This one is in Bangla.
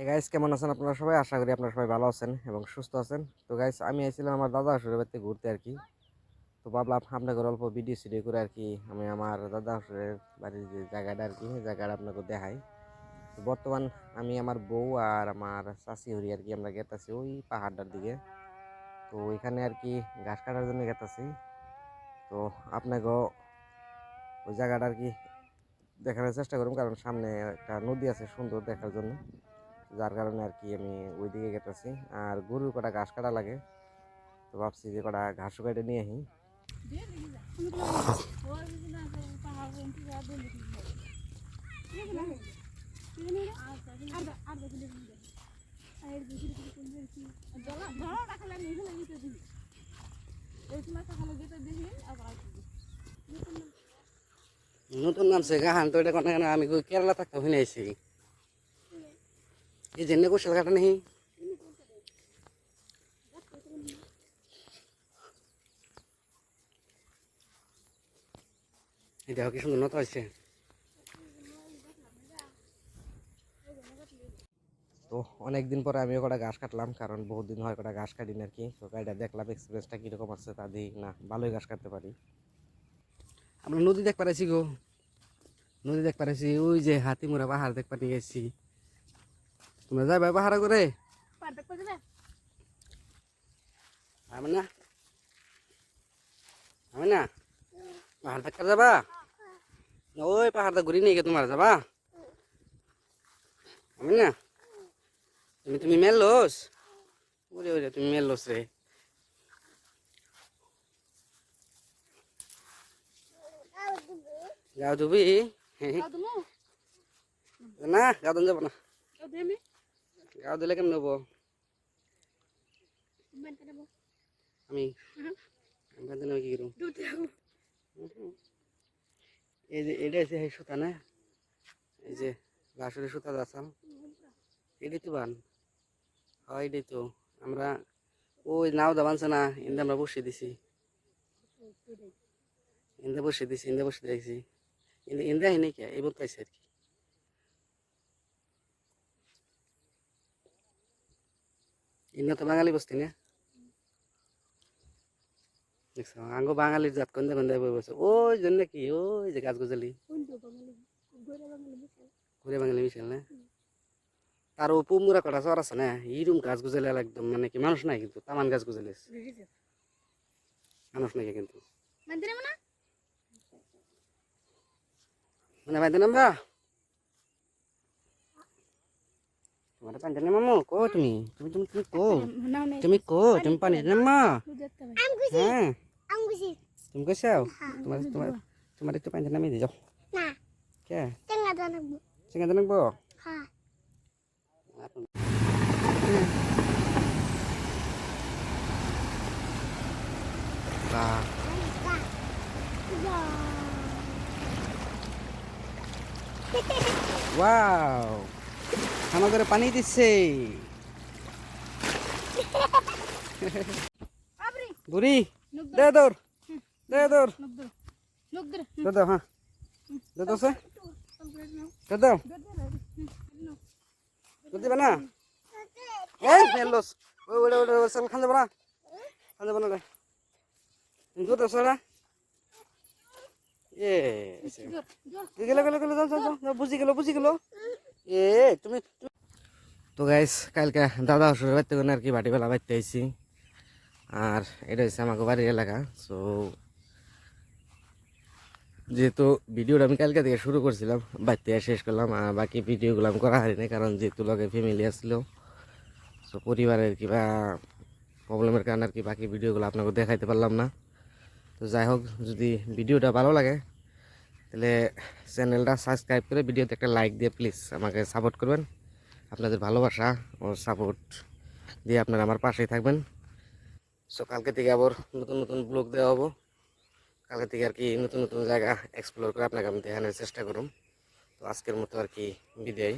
হে গাইস কেমন আছেন আপনারা সবাই? আশা করি আপনারা সবাই ভালো আছেন এবং সুস্থ আছেন। তো গাইস আমি আইছিলাম আমার দাদা শ্বশুরের বাড়িতে ঘুরতে আর কি। তো ভাবলাম আপনাকে অল্প ভিডিও সিডিও করে আর কি, আমি আমার দাদা শ্বশুরের বাড়ির যে জায়গাটা আর কি জায়গাটা আপনাকে দেখাই। তো বর্তমান আমি আমার বউ আর আমার চাষি হরি আর কি, আমরা গেতাছি ওই পাহাড়টার দিকে। তো ওইখানে আর কি ঘাস কাটার জন্য গেতাছি। তো আপনাকে ওই জায়গাটা আর কি দেখানোর চেষ্টা করুন কারণ সামনে একটা নদী আছে সুন্দর দেখার জন্য। যার কারণে আর কি আমি ওই দিকে গেতেছি। আর গরুর কটা ঘাস কাটা লাগে, তো ভাবছি যে কটা ঘাস কেটে নিয়ে আসি নতুন নামছে, গাহান, তো এটা কোনো আমি কেরালা থাকতে হয়ে এই জন্য কোশাল কাটা নেই এটা কি সুন্দর নত আছে তো অনেক দিন পরে আমিও কটা ঘাস কাটলাম কারণ বহুত দিন হয় কটা ঘাস কাটিনি আর কি। তো গাড়িটা দেখলাম এক্সপিরিয়েন্সটা কীরকম আছে তা দিই না ভালোই ঘাস কাটতে পারি। আমরা নদী দেখ পারাইছি গো। নদী দেখ পারাইছি ওই যে হাতিমুরা পাহাড় দেখ পানি গেছি তোমরা যাই ভাই পাহাড় করে। আমি না আমি না পাহাড় দেখ যাবা? ওই পাহাড়টা ঘুরি নিয়ে তোমার যাবা? আমি না তুমি তুমি মেললোস ওরে ওরে তুমি মেললোস রে। গাও ধুবি না গাও দিন যাব না। গাও দিলে কেমন নেব। আমি? আমি কি করুম এই যে এটা এই সুতা না? এই যে ঘাসের সুতা দাসাম এটাই তো বান হয় এটাই তো। আমরা ওই নাও দা বানছে না ইন্দা আমরা বসিয়ে দিছি। ইন্দা বসিয়ে দিছি ইন্দা বসিয়ে দিয়েছি ইন্দা ইন্দা হয় নাকি এই আছে আর কি। ইন্দা তো বাঙালি বসতি না? দেখছ আঙ্গো বাঙালির জাত কন্দা কন্দা বই বসে ওই জন্য কি ওই যে গাছ গজালি ঘুরে বাঙালি মিশেল না? তার উপু মুরা কটা চর আছে না? এইরকম গাছ গুজালে একদম মানে কি মানুষ নাই কিন্তু তামান গাছ গুজালে মানুষ নাকি কিন্তু। মানে বাইতে নামবা তোমার পানি নামো কো তুমি তুমি তুমি তুমি কো তুমি কো তুমি পানি নামা হ্যাঁ তুমি কইসাও তোমার তোমার তোমার একটু পানি নামিয়ে দিয়ে যাও কে চিংড়ি নাকবো বাহ ওয়াও আমাদের পানি দিচ্ছে। বুড়ি দে। দৌড় দে দৌড়। দে দাও হ্যাঁ। দে দাও সে। দে দাও দে দিবা না? এই ফেললোস ওই ওটা ওটা সাল খান যাব না। খান যাব না রে। দু দাও সারা এ গেল গেল গেল যাও যাও যাও বুঝি গেল বুঝি গেল। তুমি তো গাইস কালকে দাদা শ্বশুর বাড়িতে আর কি বাটি বেলা বাড়তে আইছি। আর এটা হচ্ছে আমাকে বাড়ির এলাকা সো যেহেতু ভিডিওটা আমি কালকে থেকে শুরু করছিলাম বাড়িতে শেষ করলাম, আর বাকি ভিডিওগুলো আমি করা হয়নি, কারণ যেহেতু লগে ফ্যামিলি আসলো সো পরিবারের কিবা প্রবলেমের কারণে আর কি বাকি ভিডিওগুলো আপনাকে দেখাইতে পারলাম না। তো যাই হোক, যদি ভিডিওটা ভালো লাগে তাহলে চ্যানেলটা সাবস্ক্রাইব করে ভিডিওতে একটা লাইক দিয়ে প্লিজ আমাকে সাপোর্ট করবেন। আপনাদের ভালোবাসা ও সাপোর্ট দিয়ে আপনারা আমার পাশেই থাকবেন। সো কালকে থেকে আবার নতুন নতুন ব্লগ দেওয়া হব। কালকে থেকে আর কি নতুন নতুন জায়গা এক্সপ্লোর করে আপনাকে আমি দেখানোর চেষ্টা করুন তো আজকের মতো আর কি বিদায়।